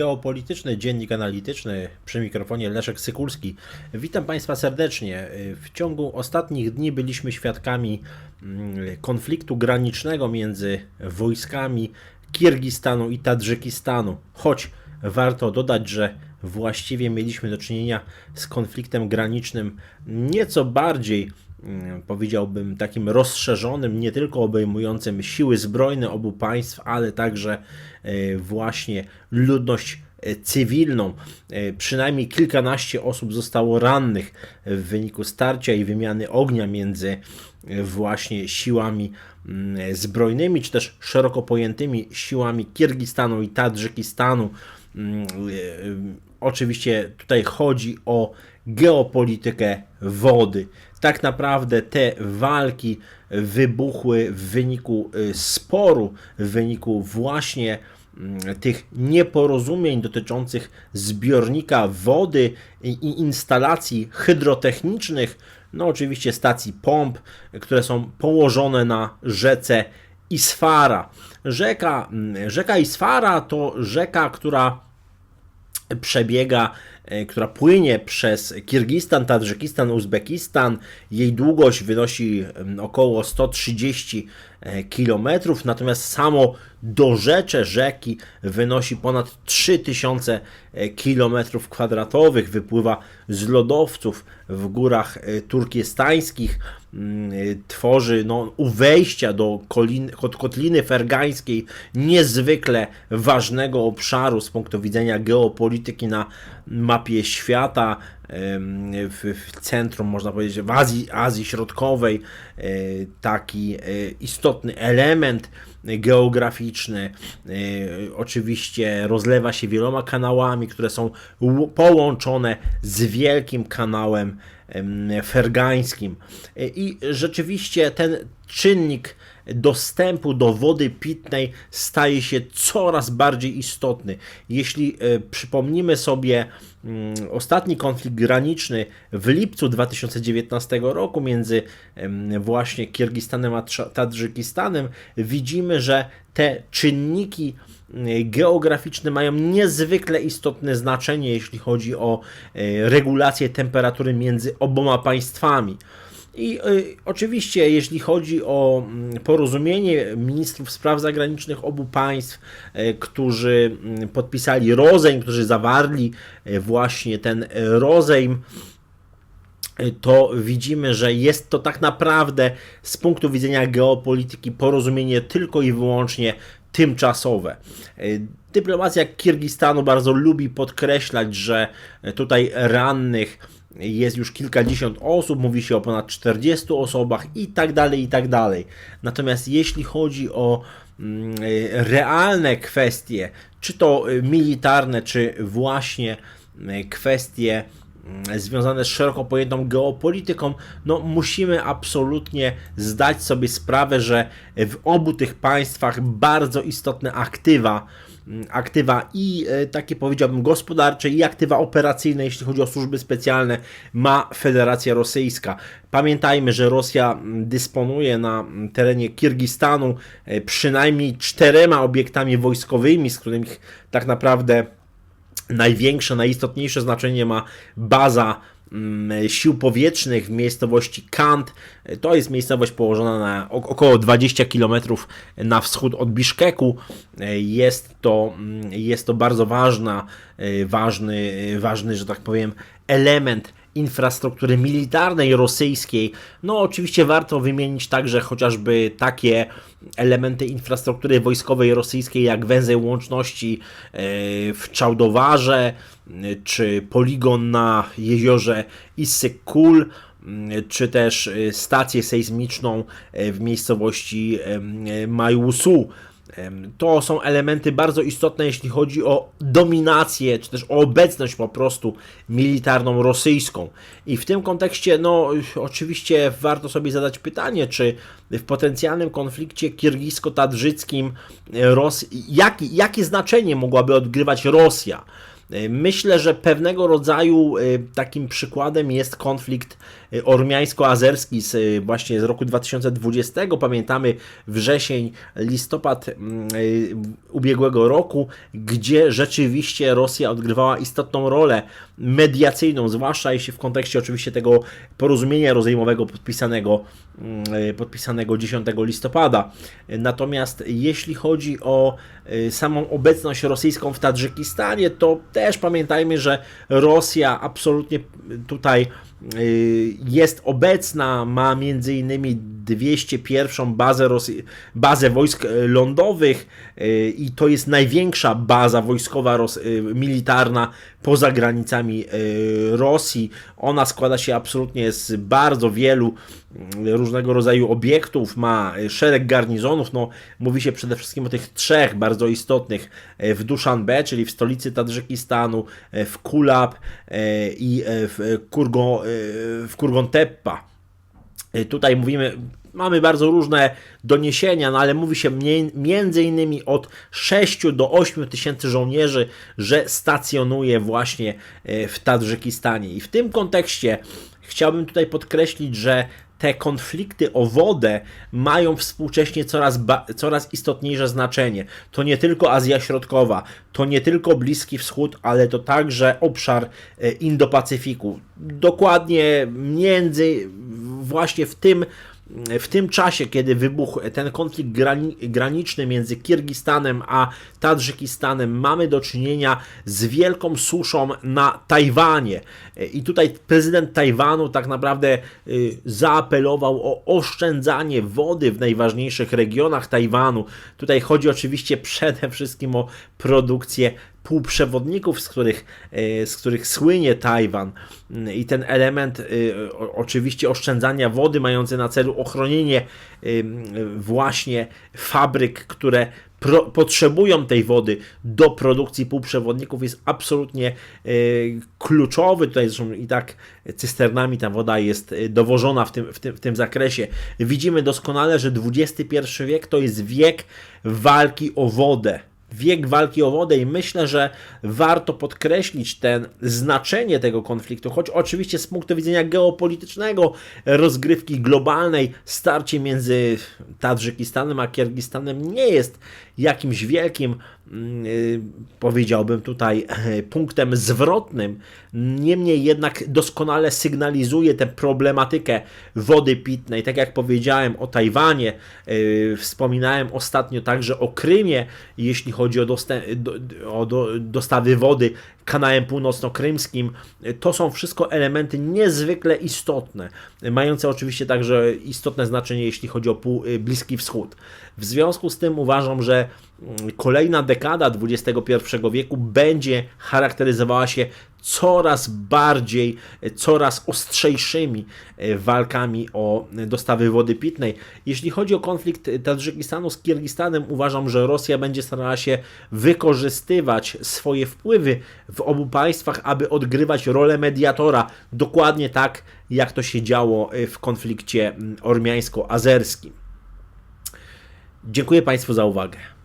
geopolityczny dziennik analityczny przy mikrofonie Leszek Sykulski. Witam Państwa serdecznie. W ciągu ostatnich dni byliśmy świadkami mm, konfliktu granicznego między wojskami Kirgistanu i Tadżykistanu. Choć warto dodać, że właściwie mieliśmy do czynienia z konfliktem granicznym nieco bardziej powiedziałbym, takim rozszerzonym, nie tylko obejmującym siły zbrojne obu państw, ale także e, właśnie ludność e, cywilną. E, Przynajmniej kilkanaście osób zostało rannych w wyniku starcia i wymiany ognia między właśnie siłami mm, zbrojnymi, czy też szeroko pojętymi siłami Kirgistanu i Tadżykistanu. Mm, Oczywiście tutaj chodzi o geopolitykę wody. Tak naprawdę te walki wybuchły w wyniku y, sporu, w wyniku właśnie mm, tych nieporozumień dotyczących zbiornika wody i instalacji hydrotechnicznych, no oczywiście stacji pomp, które są położone na rzece Isfara. Rzeka, mm, rzeka Isfara to rzeka, która przebiega, która płynie przez Kirgistan, Tadżykistan, Uzbekistan. Jej długość wynosi około 130 km, natomiast samo dorzecze rzeki wynosi ponad 3000 km kwadratowych, wypływa z lodowców w górach e, turkestańskich, mm, tworzy no, u wejścia do kolin, kotliny fergańskiej niezwykle ważnego obszaru z punktu widzenia geopolityki na mapie świata, w, w centrum, można powiedzieć, w Azji, Azji Środkowej, e, taki e, istotny element geograficzny. E, oczywiście rozlewa się wieloma kanałami, które są połączone z wielkim kanałem fergańskim. I rzeczywiście ten czynnik dostępu do wody pitnej staje się coraz bardziej istotny. Jeśli e, przypomnimy sobie mm, ostatni konflikt graniczny w lipcu 2019 roku między właśnie Kirgistanem a Tadżykistanem, widzimy, że te czynniki geograficzne mają niezwykle istotne znaczenie, jeśli chodzi o e, regulację temperatury między oboma państwami. I y, oczywiście, jeśli chodzi o mm, porozumienie ministrów spraw zagranicznych obu państw, y, którzy mm, podpisali rozejm, którzy zawarli y, właśnie ten rozejm, to widzimy, że jest to tak naprawdę z punktu widzenia geopolityki porozumienie tylko i wyłącznie tymczasowe. Dyplomacja Kirgistanu bardzo lubi podkreślać, że tutaj rannych jest już kilkadziesiąt osób, mówi się o ponad 40 osobach i tak dalej, i tak dalej. Natomiast jeśli chodzi o mm, realne kwestie, czy to militarne, czy właśnie mm, kwestie związane z szeroko pojętą geopolityką, no musimy absolutnie zdać sobie sprawę, że w obu tych państwach bardzo istotne aktywa Mm, aktywa i e, takie powiedziałbym gospodarcze i aktywa operacyjne, jeśli chodzi o służby specjalne, ma Federacja Rosyjska. Pamiętajmy, że Rosja mm, dysponuje na mm, terenie Kirgistanu e, przynajmniej czterema obiektami wojskowymi, z którymi tak naprawdę największe, najistotniejsze znaczenie ma baza Mm, sił powietrznych w miejscowości Kant. To jest miejscowość położona na około 20 km na wschód od Biszkeku. Jest to, mm, jest to bardzo ważna, e, ważny, ważny, że tak powiem, element infrastruktury militarnej rosyjskiej. No, oczywiście warto wymienić także chociażby takie elementy infrastruktury wojskowej rosyjskiej, jak węzeł łączności e, w Czałdowarze, e, czy poligon na jeziorze Issyk-Kul, czy też e, stację sejsmiczną w miejscowości Majłusu to są elementy bardzo istotne, jeśli chodzi o dominację, czy też o obecność po prostu militarną rosyjską. I w tym kontekście, no, oczywiście warto sobie zadać pytanie, czy w potencjalnym konflikcie kirgisko-tadżyckim Ros- jaki, jakie znaczenie mogłaby odgrywać Rosja? Y, Myślę, że pewnego rodzaju y, takim przykładem jest konflikt ormiańsko-azerski z, y, właśnie z roku 2020. Pamiętamy wrzesień, listopad mm, y, ubiegłego roku, gdzie rzeczywiście Rosja odgrywała istotną rolę mediacyjną, zwłaszcza jeśli w kontekście oczywiście tego porozumienia rozejmowego podpisanego, mm, y, podpisanego 10 listopada. Natomiast jeśli chodzi o samą obecność rosyjską w Tadżykistanie, to też pamiętajmy, że Rosja absolutnie tutaj jest obecna, ma między innymi 201 bazę, Rosji, bazę wojsk y, lądowych y, i to jest największa baza wojskowa y, militarna poza granicami y, Rosji. Ona składa się absolutnie z bardzo wielu y, różnego rodzaju obiektów, ma y, szereg garnizonów. No, mówi się przede wszystkim o tych trzech bardzo istotnych y, w Duszanbe, czyli w stolicy Tadżykistanu, w Kulab i w, Kurgo, w Kurgonteppa. Y, Tutaj mówimy, mamy bardzo różne doniesienia, no ale mówi się mniej, między innymi od 6 do 8 tysięcy żołnierzy, że stacjonuje właśnie y, w Tadżykistanie. I w tym kontekście chciałbym tutaj podkreślić, że te konflikty o wodę mają współcześnie coraz, coraz istotniejsze znaczenie. To nie tylko Azja Środkowa, to nie tylko Bliski Wschód, ale to także obszar e, Indo-Pacyfiku. Dokładnie między właśnie w tym w tym czasie, kiedy wybuchł ten konflikt grani graniczny między Kirgistanem a Tadżykistanem, mamy do czynienia z wielką suszą na Tajwanie. I tutaj prezydent Tajwanu tak naprawdę y, zaapelował o oszczędzanie wody w najważniejszych regionach Tajwanu. Tutaj chodzi oczywiście przede wszystkim o produkcję półprzewodników, z których, e, z których słynie Tajwan. I ten element e, oczywiście oszczędzania wody, mający na celu ochronienie e, właśnie fabryk, które pro, potrzebują tej wody do produkcji półprzewodników jest absolutnie kluczowy. Tutaj zresztą i tak cysternami ta woda jest dowożona w tym, w, tym, w tym zakresie. Widzimy doskonale, że XXI wiek to jest wiek walki o wodę wiek walki o wodę i myślę, że warto podkreślić ten znaczenie tego konfliktu, choć oczywiście z punktu widzenia geopolitycznego, rozgrywki globalnej, starcie między Tadżykistanem a Kirgistanem nie jest jakimś wielkim, powiedziałbym tutaj, punktem zwrotnym. Niemniej jednak doskonale sygnalizuje tę problematykę wody pitnej. Tak jak powiedziałem o Tajwanie, y, wspominałem ostatnio także o Krymie, jeśli chodzi o, dostę- do, o do, dostawy wody kanałem północno-krymskim. To są wszystko elementy niezwykle istotne, mające oczywiście także istotne znaczenie, jeśli chodzi o y, Bliski Wschód. W związku z tym uważam, że mm, kolejna dekada XXI wieku będzie charakteryzowała się coraz bardziej, coraz ostrzejszymi e, walkami o dostawy wody pitnej. Jeśli chodzi o konflikt Tadżykistanu z Kirgistanem, uważam, że Rosja będzie starała się wykorzystywać swoje wpływy w obu państwach, aby odgrywać rolę mediatora, dokładnie tak, jak to się działo e, w konflikcie mm, ormiańsko-azerskim. Dziękuję Państwu za uwagę.